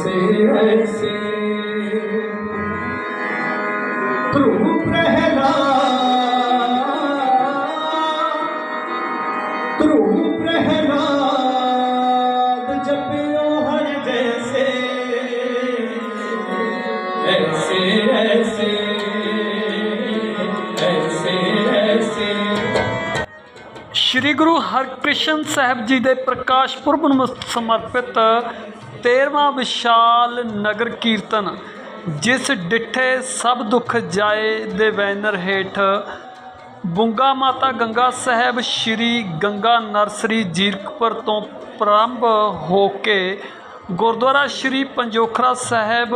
ऐसे ऐसे ध्रुव प्रहलाद ध्रुव प्रहलाद जपियो हर जैसे ऐसे ऐसे ऐसे ऐसे ਸ਼੍ਰੀ ਗੁਰੂ ਹਰਕ੍ਰਿਸ਼ਨ ਸਾਹਿਬ ਜੀ ਦੇ ਪ੍ਰਕਾਸ਼ ਪੁਰਬ ਨੂੰ ਸਮਰਪਿਤ 13ਵਾਂ ਵਿਸ਼ਾਲ ਨਗਰ ਕੀਰਤਨ, ਜਿਸ ਡਿੱਠੇ ਸਭ ਦੁੱਖ ਜਾਏ ਦੇ ਬੈਨਰ ਹੇਠ, ਬੁੰਗਾ ਮਾਤਾ ਗੰਗਾ ਸਾਹਿਬ ਸ਼੍ਰੀ ਗੰਗਾ ਨਰਸਰੀ ਜੀਰਕਪੁਰ ਤੋਂ ਪ੍ਰਾਰੰਭ ਹੋ ਕੇ ਗੁਰਦੁਆਰਾ ਸ਼੍ਰੀ ਪੰਜੋਖਰਾ ਸਾਹਿਬ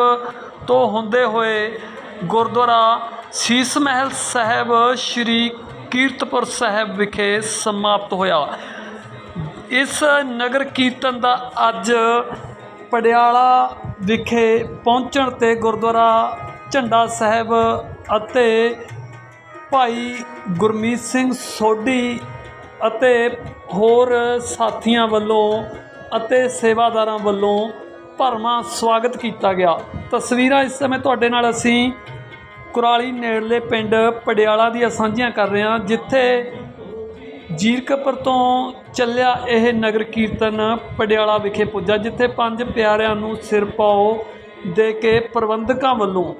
ਤੋਂ ਹੁੰਦੇ ਹੋਏ ਗੁਰਦੁਆਰਾ ਸੀਸ ਮਹਿਲ ਸਾਹਿਬ ਸ਼੍ਰੀ ਕੀਰਤਪੁਰ ਸਾਹਿਬ ਵਿਖੇ ਸਮਾਪਤ ਹੋਇਆ। ਇਸ ਨਗਰ ਕੀਰਤਨ ਦਾ ਅੱਜ ਪਟਿਆਲਾ ਵਿਖੇ ਪਹੁੰਚਣ ਤੇ ਗੁਰਦੁਆਰਾ ਝੰਡਾ ਸਾਹਿਬ ਅਤੇ ਭਾਈ ਗੁਰਮੀਤ ਸਿੰਘ ਸੋਢੀ ਅਤੇ ਹੋਰ ਸਾਥੀਆਂ ਵੱਲੋਂ ਅਤੇ ਸੇਵਾਦਾਰਾਂ ਵੱਲੋਂ ਭਰਵਾਂ ਸਵਾਗਤ ਕੀਤਾ ਗਿਆ। ਤਸਵੀਰਾਂ ਇਸ ਸਮੇਂ ਤੁਹਾਡੇ ਨਾਲ ਅਸੀਂ ਕੁਰਾਲੀ ਨੇੜਲੇ ਪਿੰਡ ਪਟਿਆਲਾ ਦੀਆਂ ਸਾਂਝੀਆਂ ਕਰ ਰਹੇ ਹਾਂ, ਜਿੱਥੇ ਜੀਰਕਪੁਰ ਤੋਂ ਚੱਲਿਆ ਇਹ ਨਗਰ ਕੀਰਤਨ ਪਡਿਆਲਾ ਵਿਖੇ ਪੁੱਜਾ, ਜਿੱਥੇ ਪੰਜ ਪਿਆਰਿਆਂ ਨੂੰ ਸਿਰ ਪਾਓ ਦੇ ਕੇ ਪ੍ਰਬੰਧਕਾਂ ਵੱਲੋਂ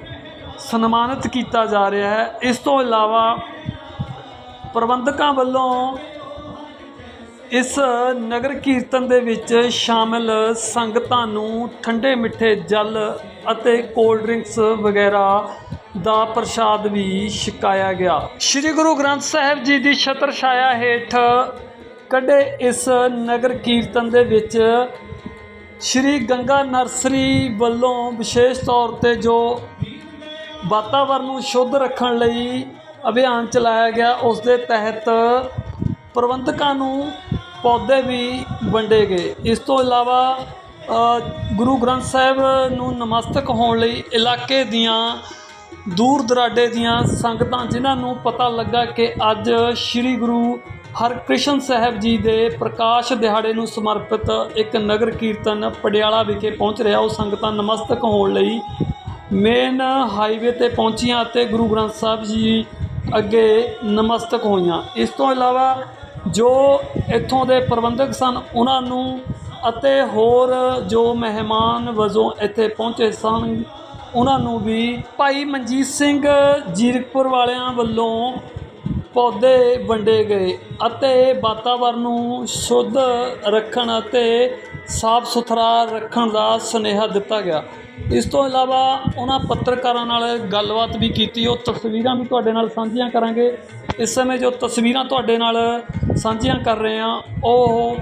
ਸਨਮਾਨਿਤ ਕੀਤਾ ਜਾ ਰਿਹਾ ਹੈ। ਇਸ ਤੋਂ ਇਲਾਵਾ ਪ੍ਰਬੰਧਕਾਂ ਵੱਲੋਂ ਇਸ ਨਗਰ ਕੀਰਤਨ ਦੇ ਵਿੱਚ ਸ਼ਾਮਲ ਸੰਗਤਾਂ ਨੂੰ ਠੰਡੇ ਮਿੱਠੇ ਜਲ ਅਤੇ ਕੋਲਡ ਡਰਿੰਕਸ ਵਗੈਰਾ ਦਾ ਪ੍ਰਸ਼ਾਦ ਵੀ ਛਕਾਇਆ ਗਿਆ। ਸ੍ਰੀ ਗੁਰੂ ਗ੍ਰੰਥ ਸਾਹਿਬ ਜੀ ਦੀ ਛਤਰ ਛਾਇਆ ਹੇਠ ਕੱਢੇ ਇਸ ਨਗਰ ਕੀਰਤਨ ਦੇ ਵਿੱਚ ਸ੍ਰੀ ਗੰਗਾ ਨਰਸਰੀ ਵੱਲੋਂ ਵਿਸ਼ੇਸ਼ ਤੌਰ ਤੇ ਜੋ ਵਾਤਾਵਰਨ ਨੂੰ ਸ਼ੁੱਧ ਰੱਖਣ ਲਈ ਅਭਿਆਨ ਚਲਾਇਆ ਗਿਆ, ਉਸ ਦੇ ਤਹਿਤ ਪ੍ਰਬੰਧਕਾਂ ਨੂੰ ਪੌਦੇ ਵੀ ਵੰਡੇ ਗਏ। ਇਸ ਤੋਂ ਇਲਾਵਾ ਗੁਰੂ ਗ੍ਰੰਥ ਸਾਹਿਬ ਨੂੰ ਨਮਸਤਕ ਹੋਣ ਲਈ ਇਲਾਕੇ ਦੀਆਂ ਦੂਰ ਦਰਾਡੇ ਦੀਆਂ ਸੰਗਤਾਂ, ਜਿਨ੍ਹਾਂ ਨੂੰ ਪਤਾ ਲੱਗਾ ਕਿ ਅੱਜ ਸ੍ਰੀ ਗੁਰੂ ਹਰਕ੍ਰਿਸ਼ਨ ਸਾਹਿਬ ਜੀ ਦੇ ਪ੍ਰਕਾਸ਼ ਦਿਹਾੜੇ ਨੂੰ ਸਮਰਪਿਤ ਇੱਕ ਨਗਰ ਕੀਰਤਨ ਪਟਿਆਲਾ ਵਿਖੇ ਪਹੁੰਚ ਰਿਹਾ। ਉਹ ਸੰਗਤਾਂ ਨਮਸਤਕ ਹੋਣ ਲਈ ਮੇਨ ਹਾਈਵੇ ਤੇ ਪਹੁੰਚੀਆਂ ਅਤੇ ਗੁਰੂ ਗ੍ਰੰਥ ਸਾਹਿਬ ਜੀ ਅੱਗੇ ਨਮਸਤਕ ਹੋਈਆਂ। ਇਸ ਤੋਂ ਇਲਾਵਾ ਜੋ ਇੱਥੋਂ ਦੇ ਪ੍ਰਬੰਧਕ ਸਨ, ਉਹਨਾਂ ਨੂੰ ਅਤੇ ਹੋਰ ਜੋ ਮਹਿਮਾਨ ਵਜੋਂ ਇੱਥੇ ਪਹੁੰਚੇ ਸਨ ਉਹਨਾਂ ਨੂੰ ਵੀ ਭਾਈ ਮਨਜੀਤ ਸਿੰਘ ਜੀਰਕਪੁਰ ਵਾਲਿਆਂ ਵੱਲੋਂ ਪੌਦੇ ਵੰਡੇ ਗਏ ਅਤੇ ਵਾਤਾਵਰਨ ਨੂੰ ਸ਼ੁੱਧ ਰੱਖਣ ਅਤੇ ਸਾਫ਼ ਸੁਥਰਾ ਰੱਖਣ ਦਾ ਸੁਨੇਹਾ ਦਿੱਤਾ ਗਿਆ। ਇਸ ਤੋਂ ਇਲਾਵਾ ਉਹਨਾਂ ਪੱਤਰਕਾਰਾਂ ਨਾਲ ਗੱਲਬਾਤ ਵੀ ਕੀਤੀ। ਉਹ ਤਸਵੀਰਾਂ ਵੀ ਤੁਹਾਡੇ ਨਾਲ ਸਾਂਝੀਆਂ ਕਰਾਂਗੇ। ਇਸ ਸਮੇਂ ਜੋ ਤਸਵੀਰਾਂ ਤੁਹਾਡੇ ਨਾਲ ਸਾਂਝੀਆਂ ਕਰ ਰਹੇ ਹਾਂ, ਉਹ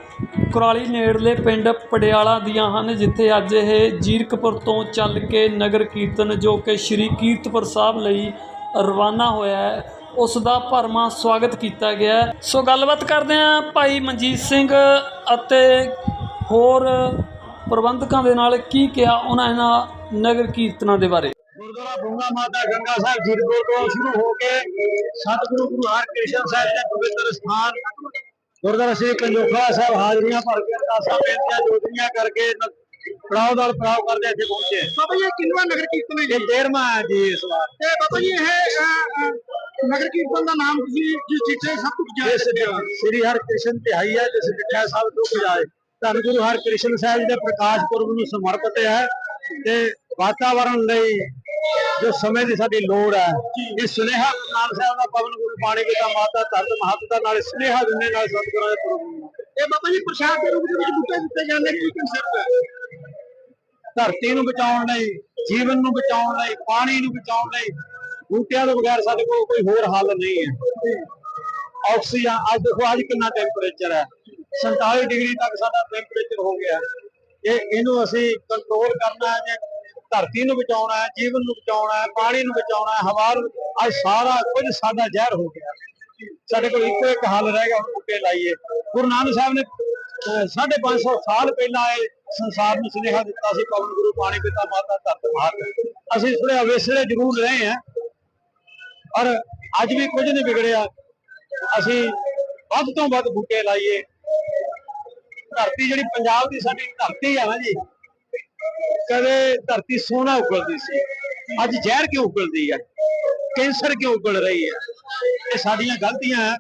ਕੁਰਾਲੀ ਨੇੜਲੇ ਪਿੰਡ ਪਡਿਆਲਾ ਦੀਆਂ ਹਨ, ਜਿੱਥੇ ਅੱਜ ਇਹ ਜੀਰਕਪੁਰ ਤੋਂ ਚੱਲ ਕੇ ਨਗਰ ਕੀਰਤਨ ਜੋ ਕਿ ਸ਼੍ਰੀ ਕੀਰਤਪੁਰ ਸਾਹਿਬ ਲਈ ਰਵਾਨਾ ਹੋਇਆ ਹੈ, ਉਸ ਦਾ ਭਰਵਾਂ ਸਵਾਗਤ ਕੀਤਾ ਗਿਆ ਹੈ। ਸੋ ਗੱਲਬਾਤ ਕਰਦੇ ਹਾਂ ਭਾਈ ਮਨਜੀਤ ਸਿੰਘ ਅਤੇ ਹੋਰ ਪ੍ਰਬੰਧਕਾਂ ਦੇ ਨਾਲ ਕੀ ਕਿਹਾ ਉਹਨਾਂ ਇਹਨਾਂ ਨਗਰ ਕੀਰਤਨਾਂ ਦੇ ਬਾਰੇ ਗੁਰਦੁਆਰਾ ਬੁੰਗਾ ਮਾਤਾ ਗੰਗਾ ਸਾਹਿਬ ਜੀਰਕਪੁਰ ਤੋਂ ਸ਼ੁਰੂ ਹੋ ਕੇ ਸਤਿਗੁਰੂ ਗੁਰੂ ਹਰਕ੍ਰਿਸ਼ਨ ਸਾਹਿਬ ਦੇ ਪਵਿੱਤਰ ਸਥਾਨ ਗੁਰਦੁਆਰਾ ਸ੍ਰੀ ਪੰਜੋਖਰਾ ਸਾਹਿਬ ਹਾਜ਼ਰੀਆਂ ਭਰ ਕੇ ਅਰਦਾਸਾਂ ਬੇਨਤੀਆਂ ਜੋਤੀਆਂ ਕਰਕੇ ਨ- ਪੜਾਅ ਦਲ ਪੜਾਅ ਕਰਦੇ ਇੱਥੇ ਪਹੁੰਚੇ। ਬਾਬਾ ਜੀ ਕਿੰਨਵਾਂ ਨਗਰ ਕੀਰਤਨ ਹੈ ਜੀ? ਇਹ 13ਵਾਂ ਹੈ ਜੀ ਇਸ ਵਾਰ। ਤੇ ਬਾਬਾ ਜੀ ਇਹ ਨਗਰ ਕੀਰਤਨ ਦਾ ਨਾਮ ਤੁਸੀਂ ਜਿਸ ਚੀਜ਼ੇ ਸਭ ਕੁਝ ਜਿਸ ਸ੍ਰੀ ਹਰਕ੍ਰਿਸ਼ਨ ਤਿਹਾਈ ਹੈ ਜਿਸ ਮਿੱਠਾ ਸਾਹਿਬ ਤੋਂ ਬਜਾਏ ਧੰਨ ਗੁਰੂ ਹਰਕ੍ਰਿਸ਼ਨ ਸਾਹਿਬ ਜੀ ਦੇ ਪ੍ਰਕਾਸ਼ ਪੁਰਬ ਨੂੰ ਸਮਰਪਿਤ ਹੈ ਤੇ ਵਾਤਾਵਰਣ ਲਈ ਜੋ ਸਮੇਂ ਦੀ ਸਾਡੀ ਲੋੜ ਹੈ ਇਹ ਸੁਨੇਹਾ ਨਾਨਕ ਸਾਹਿਬ ਦਾ ਪਵਨ ਗੁਰੂ ਪਾਣੀ ਪਿਤਾ ਮਾਤਾ ਧਰਤ ਮਹੱਤਤਾ ਨਾਲ ਸੁਨੇਹਾ ਦਿੰਦੇ ਨਾਲ ਸਤਿਗੁਰਾਂ ਦੇ ਪੁਰਬ ਨੂੰ ਇਹ ਬਾਬਾ ਜੀ ਪ੍ਰਸ਼ਾਦ ਦੇ ਰੂਪ ਦੇ ਵਿੱਚ ਬੁੱਟੇ ਦਿੱਤੇ ਜਾਂਦੇ ਕੀ ਕਨਸੈਪਟ ਹੈ? ਧਰਤੀ ਨੂੰ ਬਚਾਉਣ ਲਈ ਜੀਵਨ ਨੂੰ ਬਚਾਉਣ ਲਈ ਪਾਣੀ ਨੂੰ ਬਚਾਉਣ ਲਈ ਬੂਟਿਆਂ ਤੋਂ ਬਗੈਰ ਸਾਡੇ ਕੋਲ ਕੋਈ ਹੋਰ ਹੱਲ ਨਹੀਂ ਹੈ। ਆਕਸੀਜਨ ਅੱਜ ਦੇਖੋ ਅੱਜ ਕਿੰਨਾ ਟੈਂਪਰੇਚਰ ਹੈ। 47 ਡਿਗਰੀ ਤੱਕ ਸਾਡਾ ਟੈਂਪਰੇਚਰ ਹੋ ਗਿਆ। ਇਹ ਇਹਨੂੰ ਅਸੀਂ ਕੰਟਰੋਲ ਕਰਨਾ ਹੈ ਜੇ ਧਰਤੀ ਨੂੰ ਬਚਾਉਣਾ ਹੈ ਜੀਵਨ ਨੂੰ ਬਚਾਉਣਾ ਹੈ ਪਾਣੀ ਨੂੰ ਬਚਾਉਣਾ ਹੈ ਹਵਾ ਨੂੰ ਅੱਜ ਸਾਰਾ ਕੁਝ ਸਾਡਾ ਜ਼ਹਿਰ ਹੋ ਗਿਆ। ਸਾਡੇ ਕੋਲ ਇੱਕੋ ਇੱਕ ਹੱਲ ਰਹਿ ਗਿਆ ਹੁਣ ਲਾਈਏ। ਗੁਰੂ ਨਾਨਕ ਸਾਹਿਬ ਨੇ ਅਹ, ਸਾਢੇ ਪੰਜ ਸੌ ਸਾਲ ਪਹਿਲਾਂ ਇਹ ਸੰਸਾਰ ਨੂੰ ਸੁਨੇਹਾ ਦਿੱਤਾ ਸੀ ਪਵਨ ਗੁਰੂ ਪਾਣੀ ਪਿਤਾ ਮਾਤਾ ਧਰਤ ਮਾਤ। ਅਸੀਂ ਥੋੜੇ ਅਵੇਸਲੇ ਜ਼ਰੂਰ ਰਹੇ ਹਾਂ ਪਰ ਅੱਜ ਵੀ ਕੁਝ ਨਹੀਂ ਵਿਗੜਿਆ। ਅਸੀਂ ਵੱਧ ਤੋਂ ਵੱਧ ਬੂਟੇ ਲਾਈਏ। ਧਰਤੀ ਜਿਹੜੀ ਪੰਜਾਬ ਦੀ ਸਾਡੀ ਧਰਤੀ ਹੈ ਨਾ ਜੀ ਕਦੇ ਧਰਤੀ ਸੋਨਾ ਉਗਲਦੀ ਸੀ। ਅੱਜ ਜ਼ਹਿਰ ਕਿਉਂ ਉਗਲਦੀ ਹੈ ਕੈਂਸਰ ਕਿਉਂ ਉਗਲ ਰਹੀ ਹੈ ਇਹ ਸਾਡੀਆਂ ਗਲਤੀਆਂ ਹੈ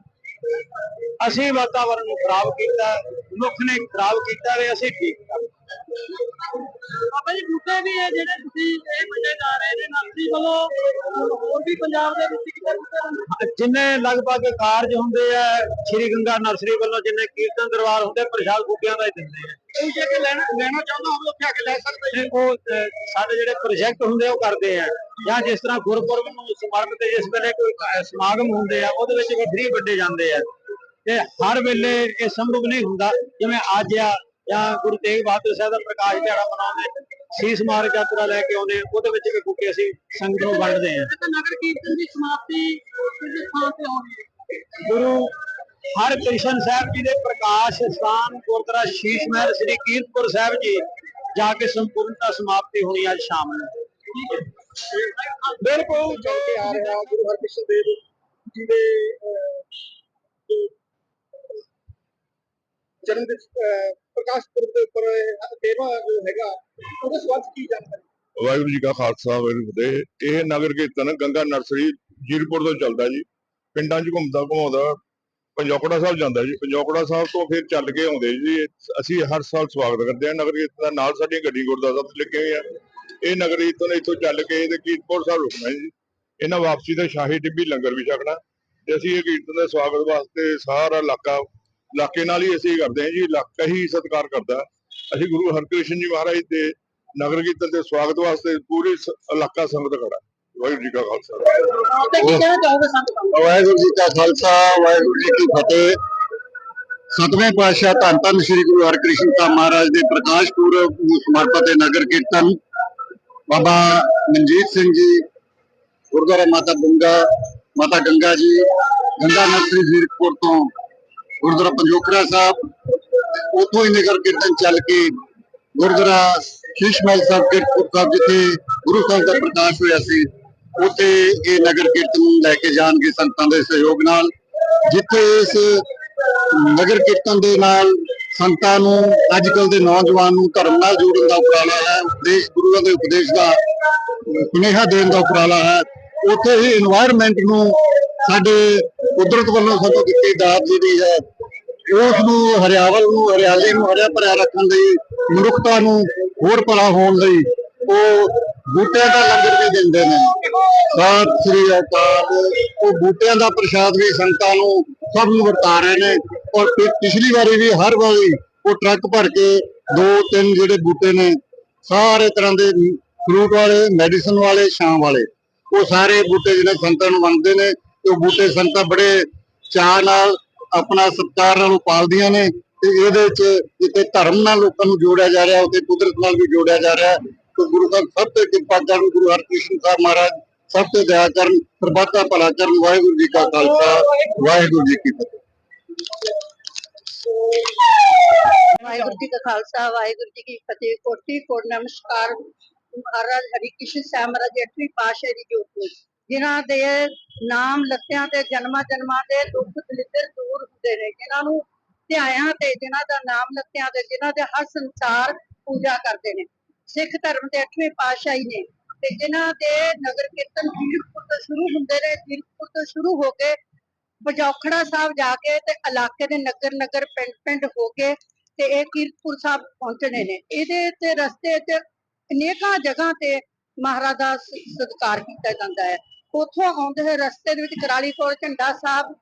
ਅਸੀਂ ਵਾਤਾਵਰਣ ਨੂੰ ਖਰਾਬ ਕੀਤਾ, ਮਨੁੱਖ ਨੇ ਖਰਾਬ ਕੀਤਾ ਤੇ ਅਸੀਂ ਠੀਕ ਕਰ ਬਾਬਾ ਜੀ ਬੂਟੇ ਵੀ ਹੈ ਜਿਹੜੇ ਤੁਸੀਂ ਇਹ ਵੱਡੇ ਜਾ ਰਹੇ ਨੇ ਨਰਸਰੀ ਵੱਲੋਂ ਹੋਰ ਵੀ ਪੰਜਾਬ ਦੇ ਵਿੱਚ ਕਿਤੇ ਜਿੰਨੇ ਲਗਭਗ ਕਾਰਜ ਹੁੰਦੇ ਆ ਸ਼੍ਰੀ ਗੰਗਾ ਨਰਸਰੀ ਵੱਲੋਂ ਜਿੰਨੇ ਕੀਰਤਨ ਦਰਬਾਰ ਹੁੰਦੇ ਪ੍ਰਸ਼ਾਦ ਬੂਟਿਆਂ ਦਾ ਹੀ ਦਿੰਦੇ ਆ। ਕੋਈ ਜੇ ਕਿ ਲੈਣਾ ਲੈਣਾ ਚਾਹੁੰਦਾ ਹੋਵੇ ਉੱਥੇ ਆ ਕੇ ਲੈ ਸਕਦੇ ਤੇ ਉਹ ਸਾਡੇ ਜਿਹੜੇ ਪ੍ਰੋਜੈਕਟ ਹੁੰਦੇ ਆ ਉਹ ਕਰਦੇ ਆ। ਜਾਂ ਜਿਸ ਤਰ੍ਹਾਂ ਗੁਰਪੁਰਬ ਨੂੰ ਸਮਰਪਿਤ ਜਿਸ ਵੇਲੇ ਕੋਈ ਸਮਾਗਮ ਹੁੰਦੇ ਆ ਉਹਦੇ ਵਿੱਚ ਵੀ ਫ੍ਰੀ ਵੱਡੇ ਜਾਂਦੇ ਆ। ਤੇ ਹਰ ਵੇਲੇ ਇਹ ਸੰਭਵ ਨਹੀਂ ਹੁੰਦਾ ਜਿਵੇਂ ਅੱਜ ਆ ਜਾਂ ਗੁਰੂ ਤੇਗ ਬਹਾਦਰ ਸਾਹਿਬ ਦਾ ਪ੍ਰਕਾਸ਼ ਦਿਹਾੜਾ ਮਨਾਉਂਦੇ ਸੀਸ ਮਾਰ ਯਾਤਰਾ ਲੈ ਕੇ ਆਉਂਦੇ ਉਹਦੇ ਵਿੱਚ ਵੀ ਬੁੱਕੇ ਅਸੀਂ ਸੰਗਤ ਨੂੰ ਵੰਡਦੇ ਆ ਤੇ ਨਗਰ ਕੀਰਤਨ ਦੀ ਸਮਾਪਤੀ ਕਿਸ ਥਾਂ ਤੇ ਹੋਣੀ ਹੈ। ਗੁਰੂ ਹਰਕ੍ਰਿਸ਼ਨ ਸਾਹਿਬ ਜੀ ਦੇ ਪ੍ਰਕਾਸ਼ ਸਥਾਨ ਗੁਰਦੁਆਰਾ ਸ਼ੀਸ਼ ਮਹਿਲ ਸ੍ਰੀ ਕੀਰਤਪੁਰ ਸਾਹਿਬ ਜੀ ਜਾ ਕੇ ਸੰਪੂਰਨਤਾ ਸਮਾਪਤੀ ਹੋਣੀ ਅੱਜ ਸ਼ਾਮ ਨੂੰ। ਬਿਲਕੁਲ ਚੱਲ ਕੇ ਆ ਰਿਹਾ ਗੁਰੂ ਹਰਕ੍ਰਿਸ਼ਨ ਦੇਵ ਜੀ ਦੇ ਜੋ ਜਨਮ ਦਿਨ ਪ੍ਰਕਾਸ਼ ਪੁਰਬ ਦੇ ਉੱਪਰ ਤੇਵਾ ਜੋ ਹੈਗਾ, ਉਹਦੇ ਸਬੰਧ ਕੀ ਜਾਣਕਾਰੀ? ਵਾਹਿਗੁਰੂ ਜੀ ਕਾ ਖਾਲਸਾ, ਵਾਹਿਗੁਰੂ ਫਤਿਹ। ਇਹ ਨਗਰ ਕੀਰਤਨ ਗੰਗਾ ਨਰਸਰੀ, ਜੀਰਪੁਰ ਤੋਂ ਚੱਲਦਾ ਜੀ। ਪਿੰਡਾਂ 'ਚ ਘੁੰਮਦਾ ਘੁਮਾਉਂਦਾ ਪੰਜੋਕੜਾ ਸਾਹਿਬ ਜਾਂਦਾ ਜੀ। ਪੰਜੋਕੜਾ ਸਾਹਿਬ ਤੋਂ ਫਿਰ ਚੱਲ ਕੇ ਆਉਂਦੇ ਜੀ। ਅਸੀਂ ਹਰ ਸਾਲ ਸਵਾਗਤ ਕਰਦੇ ਹਾਂ। ਨਗਰ ਕੀਰਤਨ ਦਾ ਨਾਲ ਸਾਡੀਆਂ ਗੱਡੀ ਗੁਰਦੁਆਰਾ ਸਾਹਿਬ ਤੇ ਲੱਗੇ ਹੋਏ ਆ। ਇਹ ਨਗਰ ਕੀਰਤਨ ਇੱਥੋਂ ਚੱਲ ਕੇ ਤੇ ਕੀਰਤਪੁਰ ਸਾਹਿਬ ਰੁਕਣਾ ਜੀ। ਇਹਨਾਂ ਵਾਪਸੀ ਦਾ ਸ਼ਾਹੀ ਟਿੱਬੀ ਲੰਗਰ ਵੀ ਛਕਣਾ। ਤੇ ਅਸੀਂ ਇਹ ਕੀਰਤਨ ਦੇ ਸਵਾਗਤ ਵਾਸਤੇ ਸਾਰਾ ਇਲਾਕਾ ਇਲਾਕੇ ਨਾਲ ਹੀ ਅਸੀਂ ਕਰਦੇ ਹਾਂ ਜੀ ਇਲਾਕਾ ਹੀ ਸਤਿਕਾਰ ਕਰਦਾ ਅਸੀਂ ਗੁਰੂ ਹਰਕ੍ਰਿਸ਼ਨ ਜੀ ਮਹਾਰਾਜ ਦੇ ਨਗਰ ਕੀਰਤਨ ਦੇ ਸਵਾਗਤ ਵਾਸਤੇ ਪੂਰੀ ਇਲਾਕਾ ਸੰਗਤ ਖੜਾ ਹੈ। ਵਾਹਿਗੁਰੂ ਜੀ ਕਾ ਖਾਲਸਾ। ਵਾਹਿਗੁਰੂ ਜੀ ਕਾ ਖਾਲਸਾ ਵਾਹਿਗੁਰੂ ਜੀ ਕੀ ਫਤਿਹ। ਸਤਵੇਂ ਪਾਤਸ਼ਾਹ ਧੰਨ ਧੰਨ ਸ੍ਰੀ ਗੁਰੂ ਹਰਕ੍ਰਿਸ਼ਨ ਸਾਹਿਬ ਮਹਾਰਾਜ ਦੇ ਪ੍ਰਕਾਸ਼ ਪੁਰਬ ਨੂੰ ਸਮਰਪਿਤ ਇਹ ਨਗਰ ਕੀਰਤਨ। ਬਾਬਾ ਮਨਜੀਤ ਸਿੰਘ ਜੀ ਗੁਰਦੁਆਰਾ ਮਾਤਾ ਗੰਗਾ ਮਾਤਾ ਗੰਗਾ ਜੀ ਗੰਗਾ ਨਰਸਰੀ ਜ਼ੀਰਕਪੁਰ ਤੋਂ ਗੁਰਦੁਆਰਾ ਪੰਜੋਖਰਾ ਸਾਹਿਬ, ਉੱਥੋਂ ਹੀ ਨਗਰ ਕੀਰਤਨ ਚੱਲ ਕੇ ਗੁਰਦੁਆਰਾ ਸ਼ੀਸ਼ਮਹਿਲ ਸਾਹਿਬ ਕਿਰਤਪੁਰ ਜਿੱਥੇ ਗੁਰੂ ਸਾਹਿਬ ਦਾ ਪ੍ਰਕਾਸ਼ ਹੋਇਆ ਸੀ, ਉੱਥੇ ਇਹ ਨਗਰ ਕੀਰਤਨ ਲੈ ਕੇ ਜਾਣਗੇ ਸੰਤਾਂ ਦੇ ਸਹਿਯੋਗ ਨਾਲ, ਜਿੱਥੇ ਇਸ ਨਗਰ ਕੀਰਤਨ ਦੇ ਨਾਲ ਸੰਤਾਂ ਨੂੰ ਅੱਜ ਕੱਲ ਦੇ ਨੌਜਵਾਨ ਨੂੰ ਧਰਮ ਨਾਲ ਜੋੜਨ ਦਾ ਉਪਰਾਲਾ ਹੈ ਦੇਸ਼ ਗੁਰੂਆਂ ਦੇ ਉਪਦੇਸ਼ ਦਾ ਸੁਨੇਹਾ ਦੇਣ ਦਾ ਉਪਰਾਲਾ ਹੈ, ਉੱਥੇ ਹੀ এনवायरमेंट ਨੂੰ ਸਾਡੇ ਕੁਦਰਤ ਵੱਲੋਂ ਸਾਨੂੰ ਦਿੱਤੀ ਦਾਤ ਜਿਹੜੀ ਹੈ। ਉਸ ਨੂੰ, ਹਰਿਆਵਲ ਨੂੰ, ਹਰਿਆਲੀ ਨੂੰ, ਹਰਿਆ ਭਰਿਆ ਰੱਖਣ ਲਈ, ਮਨੁੱਖਤਾ ਨੂੰ ਹੋਰ ਭਲਾ ਹੋਣ ਲਈ ਉਹ ਬੂਟਿਆਂ ਦਾ ਲੰਗਰ ਵੀ ਦਿੰਦੇ ਨੇ। ਸਤਿ ਸ੍ਰੀ ਅਕਾਲ। ਉਹ ਬੂਟਿਆਂ ਦਾ ਪ੍ਰਸ਼ਾਦ ਵੀ ਸੰਤਾਂ ਨੂੰ ਸਭ ਨੂੰ ਵਰਤਾ ਰਹੇ ਨੇ। ਔਰ ਪਿਛਲੀ ਵਾਰੀ ਵੀ ਹਰ ਵਾਰੀ ਉਹ ਟਰੱਕ ਭਰ ਕੇ ਦੋ, ਤਿੰਨ ਜਿਹੜੇ ਬੂਟੇ ਨੇ, ਸਾਰੇ ਤਰ੍ਹਾਂ ਦੇ ਫਰੂਟ ਵਾਲੇ, ਮੈਡੀਸਨ ਵਾਲੇ, ਛਾਂ ਵਾਲੇ, ਉਹ ਸਾਰੇ ਬੂਟੇ ਜਿਹੜੇ ਸੰਤਾਂ ਨੂੰ ਮੰਗਦੇ ਨੇ, ਤੇ ਉਹ ਬੂਟੇ ਸੰਤਾਂ ਬੜੇ ਚਾਅ ਨਾਲ ਆਪਣਾ ਸਤਿਕਾਰ ਨਾਲ ਪਾਲਦੀਆਂ ਨੇ ਤੇ ਇਹਦੇ ਵਿੱਚ ਜਿੱਥੇ ਧਰਮ ਨਾਲ ਲੋਕਾਂ ਨੂੰ ਜੋੜਿਆ ਜਾ ਰਿਹਾ, ਉੱਥੇ ਕੁਦਰਤ ਨਾਲ ਵੀ ਜੋੜਿਆ ਜਾ ਰਿਹਾ। ਤੇ ਗੁਰੂ ਸਾਹਿਬ ਸਭ ਤੇ ਕਿਰਪਾ ਕਰਨ ਗੁਰੂ ਹਰਕ੍ਰਿਸ਼ਨ ਸਾਹਿਬ ਮਹਾਰਾਜ ਸਭ ਤੇ ਦਇਆ ਕਰਨ ਸਰਬੱਤ ਭਲਾ ਕਰਨ, ਵਾਹਿਗੁਰੂ ਜੀ ਕਾ ਖਾਲਸਾ, ਵਾਹਿਗੁਰੂ ਜੀ ਕੀ ਫਤਿਹ। ਵਾਹਿਗੁਰੂ ਜੀ ਕਾ ਖਾਲਸਾ, ਵਾਹਿਗੁਰੂ ਜੀ ਕੀ ਫਤਿਹ। ਕੋਟੀ ਕੋਟ ਨਮਸਕਾਰ। ਮਹਾਰਾਜ ਹਰੀ ਕ੍ਰਿਸ਼ਨ ਸਾਹਿਬ ਮਹਾਰਾਜ ਜੀ ਅੱਠਵੀਂ ਪਾਤਸ਼ਾਹ ਦੀ ਜੋਤ ਨੂੰ ਜਿਨ੍ਹਾਂ ਦੇ ਨਾਮ ਲੱਤਿਆਂ ਤੇ ਜਨਮਾਂ ਜਨਮਾਂ ਦੇ ਦੁੱਖ ਦਲਿੱਦਰ ਦੂਰ ਹੁੰਦੇ ਨੇ, ਜਿਨ੍ਹਾਂ ਨੂੰ ਧਿਆਇਆਂ ਤੇ, ਜਿਨ੍ਹਾਂ ਦਾ ਨਾਮ ਲੱਤਿਆਂ ਤੇ, ਜਿਨ੍ਹਾਂ ਦੇ ਹਰ ਸੰਸਾਰ ਪੂਜਾ ਕਰਦੇ ਨੇ। ਸਿੱਖ ਧਰਮ ਦੇ ਅੱਠਵੇਂ ਪਾਤਸ਼ਾਹੀ ਨੇ ਤੇ ਜਿਨ੍ਹਾਂ ਦੇ ਨਗਰ ਕੀਰਤਨ ਜੀਰਕਪੁਰ ਤੋਂ ਸ਼ੁਰੂ ਹੁੰਦੇ ਨੇ ਜੀਰਕਪੁਰ ਤੋਂ ਸ਼ੁਰੂ ਹੋ ਕੇ ਬਜੌਖੜਾ ਸਾਹਿਬ ਜਾ ਕੇ ਤੇ ਇਲਾਕੇ ਦੇ ਨਗਰ ਨਗਰ ਪਿੰਡ ਪਿੰਡ ਹੋ ਕੇ ਤੇ ਇਹ ਕੀਰਤਪੁਰ ਸਾਹਿਬ ਪਹੁੰਚਣੇ ਨੇ। ਇਹਦੇ ਤੇ ਰਸਤੇ 'ਚ ਅਨੇਕਾਂ ਜਗ੍ਹਾ ਤੇ ਮਹਾਰਾਜ ਦਾ ਸਤਿਕਾਰ ਕੀਤਾ ਜਾਂਦਾ ਹੈ। ਉੱਥੋਂ ਆਉਂਦੇ ਹੋਏ ਰਸਤੇ ਦੇ ਵਿੱਚ ਕਰਾਲੀ ਕੋਲ ਝੰਡਾ ਸਾਹਿਬ,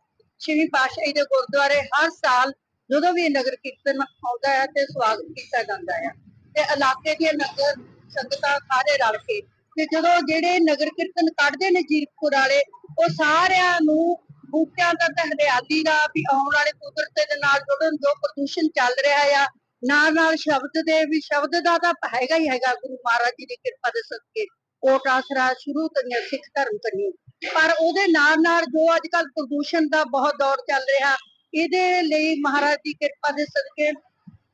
ਛੇਵੀਂ ਪਾਤਸ਼ਾਹੀ ਦੇ ਗੁਰਦੁਆਰੇ ਹਰ ਸਾਲ ਜਦੋਂ ਵੀ ਨਗਰ ਕੀਰਤਨ ਆਉਂਦਾ ਹੈ ਤੇ ਸਵਾਗਤ ਕੀਤਾ ਜਾਂਦਾ ਹੈ। ਤੇ ਇਲਾਕੇ ਦੀਆਂ ਨਗਰ ਸੰਗਤਾਂ ਸਾਰੇ ਰਲ ਕੇ ਤੇ ਜਦੋਂ ਜਿਹੜੇ ਨਗਰ ਕੀਰਤਨ ਕੱਢਦੇ ਨੇ ਜੀਰਕਪੁਰ ਵਾਲੇ, ਉਹ ਸਾਰਿਆਂ ਨੂੰ ਬੂਟਿਆਂ ਦਾ ਤੇ ਹਰਿਆਲੀ ਦਾ ਵੀ ਆਉਣ ਵਾਲੇ ਕੁਦਰਤ ਦੇ ਨਾਲ ਜੁੜਨ ਜੋ ਪ੍ਰਦੂਸ਼ਣ ਚੱਲ ਰਿਹਾ ਆ ਨਾਲ ਨਾਲ ਸ਼ਬਦ ਦੇ ਵੀ, ਸ਼ਬਦ ਦਾ ਤਾਂ ਹੈਗਾ ਹੀ ਹੈਗਾ, ਗੁਰੂ ਮਹਾਰਾਜ ਜੀ ਦੀ ਕਿਰਪਾ ਦੇ ਸਦਕੇ। ਕੋਟ ਆਸਰਾ ਸ਼ੁਰੂ ਕਰੀਆਂ, ਸਿੱਖ ਧਰਮ ਕਰੀਏ ਪਰ ਉਹਦੇ ਨਾਲ ਨਾਲ ਜੋ ਅੱਜ ਕੱਲ ਪ੍ਰਦੂਸ਼ਣ ਦਾ ਬਹੁਤ ਦੌਰ ਚੱਲ ਰਿਹਾ, ਇਹਦੇ ਲਈ ਮਹਾਰਾਜ ਦੀ ਕਿਰਪਾ ਦੇ ਸਦਕੇ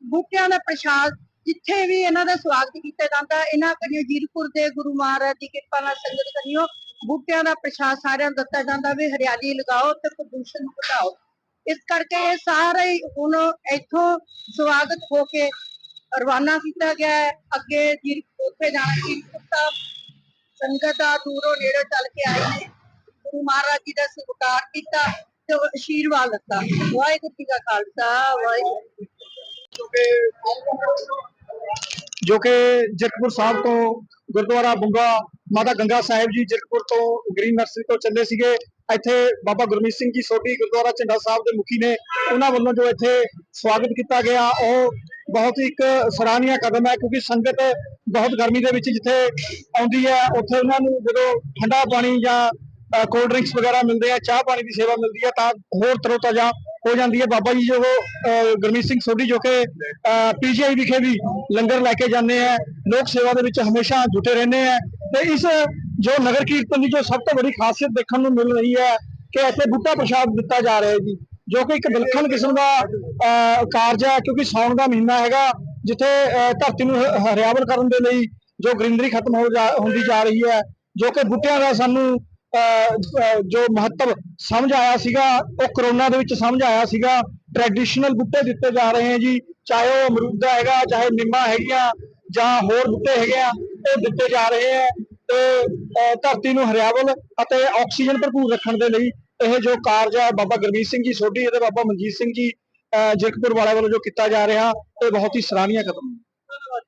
ਬੂਟਿਆਂ ਦਾ ਪ੍ਰਸ਼ਾਦ ਜਿੱਥੇ ਵੀ ਇਹਨਾਂ ਦਾ ਸਵਾਗਤ ਕੀਤਾ ਜਾਂਦਾ, ਇਹਨਾਂ ਕਰੀਓ ਜੀਰਪੁਰ ਦੇ ਗੁਰੂ ਮਹਾਰਾਜ ਦੀ ਕਿਰਪਾ ਨਾਲ ਸੰਗਤ ਕਰੀਓ, ਬੂਟਿਆਂ ਦਾ ਪ੍ਰਸ਼ਾਦ ਸਾਰਿਆਂ ਨੂੰ ਦਿੱਤਾ ਜਾਂਦਾ ਵੀ ਹਰਿਆਲੀ ਲਗਾਓ ਤੇ ਪ੍ਰਦੂਸ਼ਣ ਨੂੰ ਘਟਾਓ। ਇਸ ਕਰਕੇ ਇਹ ਸਾਰੇ ਹੁਣ ਇੱਥੋਂ ਸਵਾਗਤ ਹੋ ਕੇ ਰਵਾਨਾ ਕੀਤਾ ਗਿਆ ਅੱਗੇ ਉੱਥੇ ਜਾਣਾ ਜੀ ਸੰਗਤ ਦਾ ਦੂਰੋਂ ਨੇੜੇ ਚੱਲ ਕੇ ਆਏ ਨੇ ਗੁਰੂ ਮਹਾਰਾਜ ਜੀ ਦਾ ਸਤਿਕਾਰ ਕੀਤਾ ਤੇ ਉਹ ਦਿੱਤਾ। ਵਾਹਿਗੁਰੂ ਜੀ ਕਾ ਖਾਲਸਾ, ਵਾਹਿਗੁਰੂ ਜੋ ਕਿ ਜਗਤਪੁਰ ਸਾਹਿਬ ਤੋਂ ਗੁਰਦੁਆਰਾ ਬੁੰਗਾ, ਮਾਤਾ ਗੰਗਾ ਸਾਹਿਬ ਜੀ ਜਗਤਪੁਰ ਤੋਂ ਗ੍ਰੀਨ ਨਰਸਰੀ ਤੋਂ ਚੱਲੇ ਸੀਗੇ। ਇੱਥੇ ਬਾਬਾ ਗੁਰਮੀਤ ਸਿੰਘ ਜੀ ਸੋਢੀ ਗੁਰਦੁਆਰਾ ਝੰਡਾ ਸਾਹਿਬ ਦੇ ਮੁਖੀ ਨੇ। ਉਹਨਾਂ ਵੱਲੋਂ ਜੋ ਇੱਥੇ ਸਵਾਗਤ ਕੀਤਾ ਗਿਆ, ਉਹ ਬਹੁਤ ਹੀ ਇੱਕ ਸਰਾਹਨੀਆ ਕਦਮ ਹੈ, ਕਿਉਂਕਿ ਸੰਗਤ ਬਹੁਤ ਗਰਮੀ ਦੇ ਵਿੱਚ ਜਿੱਥੇ ਆਉਂਦੀ ਹੈ ਉੱਥੇ ਉਹਨਾਂ ਨੂੰ ਜਦੋਂ ਠੰਡਾ ਪਾਣੀ ਜਾਂ ਕੋਲਡ ਡਰਿੰਕਸ ਵਗੈਰਾ ਮਿਲਦੇ ਆ ਚਾਹ ਪਾਣੀ ਦੀ ਸੇਵਾ ਮਿਲਦੀ ਹੈ ਤਾਂ ਹੋਰ ਤਰੋਤਾਜ਼ਾ ਹੋ ਜਾਂਦੀ ਹੈ। ਬਾਬਾ ਜੀ ਜੋ ਅਹ, ਗੁਰਮੀਤ ਸਿੰਘ ਸੋਢੀ ਜੋ ਕਿ ਪੀਜੀਆਈ ਵਿਖੇ ਵੀ ਲੰਗਰ ਲੈ ਕੇ ਜਾਂਦੇ ਆ ਲੋਕ ਸੇਵਾ ਦੇ ਵਿੱਚ ਹਮੇਸ਼ਾ ਜੁਟੇ ਰਹਿੰਦੇ ਆ। ਤੇ ਇਸ ਜੋ ਨਗਰ ਕੀਰਤਨ ਦੀ ਜੋ ਸਭ ਤੋਂ ਵੱਡੀ ਖਾਸੀਅਤ ਦੇਖਣ ਨੂੰ ਮਿਲ ਰਹੀ ਹੈ ਕਿ ਇੱਥੇ ਬੁੱਢਾ ਪ੍ਰਸ਼ਾਦ ਦਿੱਤਾ ਜਾ ਰਿਹਾ ਹੈ ਜੀ ਜੋ ਕਿ ਇੱਕ ਵਿਲੱਖਣ ਕਿਸਮ ਦਾ ਅਹ, ਕਾਰਜ ਹੈ ਕਿਉਂਕਿ ਸਾਉਣ ਦਾ ਮਹੀਨਾ ਹੈਗਾ। ਜਿੱਥੇ ਧਰਤੀ ਨੂੰ ਹਰਿਆਵਲ ਕਰਨ ਦੇ ਲਈ ਜੋ ਗ੍ਰੀਨਰੀ ਖਤਮ ਹੋ ਜਾ, ਹੁੰਦੀ ਜਾ ਰਹੀ ਹੈ, ਜੋ ਕਿ ਬੂਟਿਆਂ ਦਾ ਸਾਨੂੰ ਜੋ ਮਹੱਤਵ ਸਮਝ ਆਇਆ ਸੀਗਾ, ਉਹ ਕਰੋਨਾ ਦੇ ਵਿੱਚ ਸਮਝ ਆਇਆ ਸੀਗਾ ਟ੍ਰੈਡੀਸ਼ਨਲ ਬੂਟੇ ਦਿੱਤੇ ਜਾ ਰਹੇ ਹੈ ਜੀ, ਚਾਹੇ ਉਹ ਅਮਰੂਦਾ ਹੈਗਾ, ਚਾਹੇ ਨਿੰਮਾ ਹੈਗੀਆਂ, ਜਾਂ ਹੋਰ ਬੂਟੇ ਹੈਗੇ ਆ, ਉਹ ਦਿੱਤੇ ਜਾ ਰਹੇ ਹੈ, ਤੇ ਧਰਤੀ ਨੂੰ ਹਰਿਆਵਲ ਅਤੇ ਆਕਸੀਜਨ ਭਰਪੂਰ ਰੱਖਣ ਦੇ ਲਈ ਇਹ ਜੋ ਕਾਰਜ ਹੈ, ਬਾਬਾ ਗੁਰਮੀਤ ਸਿੰਘ ਜੀ, ਸੋਢੀ ਅਤੇ ਬਾਬਾ ਮਨਜੀਤ ਸਿੰਘ ਜੀ ਜੀਰਕਪੁਰ ਵਾਲਿਆਂ ਵੱਲੋਂ ਜੋ ਕੀਤਾ ਜਾ ਰਿਹਾ ਇਹ ਬਹੁਤ ਹੀ ਸਰਾਹਨੀय ਕਦਮ ਹੈ।